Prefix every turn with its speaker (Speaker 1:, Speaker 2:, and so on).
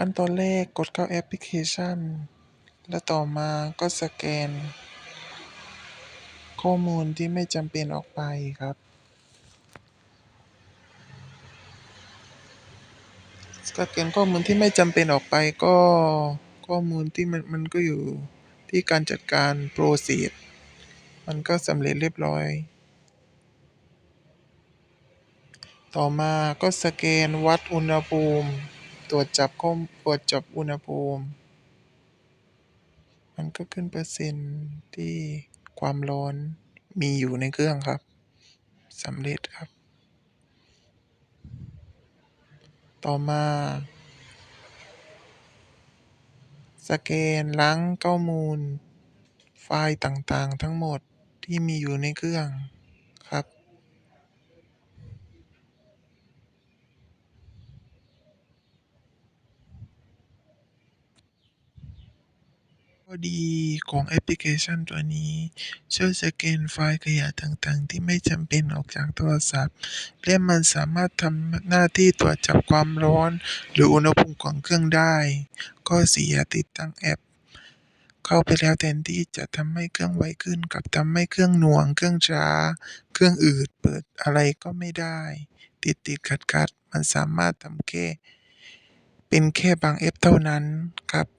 Speaker 1: ขั้นตอนแรกกดเข้าแอปพลิเคชัน และต่อมาก็สแกน ข้อมูลที่ไม่จำเป็นออกไปครับ สแกนข้อมูลที่ไม่จำเป็นออกไปก็ข้อมูลที่มันมันก็อยู่ที่การจัดการ Proceed มันก็สำเร็จเรียบร้อย ต่อมาก็สแกนวัดอุณหภูมิ ตรวจจับข้อมตรวจจับอุณหภูมิ มันก็ขึ้นเปอร์เซ็นต์ที่ความร้อนมีอยู่ในเครื่องครับสำเร็จครับ ต่อมา สแกนล้างข้อมูล ไฟล์ต่างๆ ทั้งหมดที่มีอยู่ในเครื่องครับ ข้อดีของแอปพลิเคชันตัวนี้ ช่วยสแกนไฟล์ขยะต่าง ๆ ที่ไม่จำเป็นออกจากโทรศัพท์ และมันสามารถทำหน้าที่ตรวจจับความร้อน หรืออุณหภูมิของเครื่องได้ ข้อเสียติดตั้งแอป เข้าไปแล้วแทนที่จะทำให้เครื่องไวขึ้น กลับทำให้เครื่องหน่วง เครื่องช้า เครื่องอืดเปิดอะไรก็ไม่ได้ ติดๆขัดๆมันสามารถทำแค่เป็นแค่บางแอปเท่านั้นครับ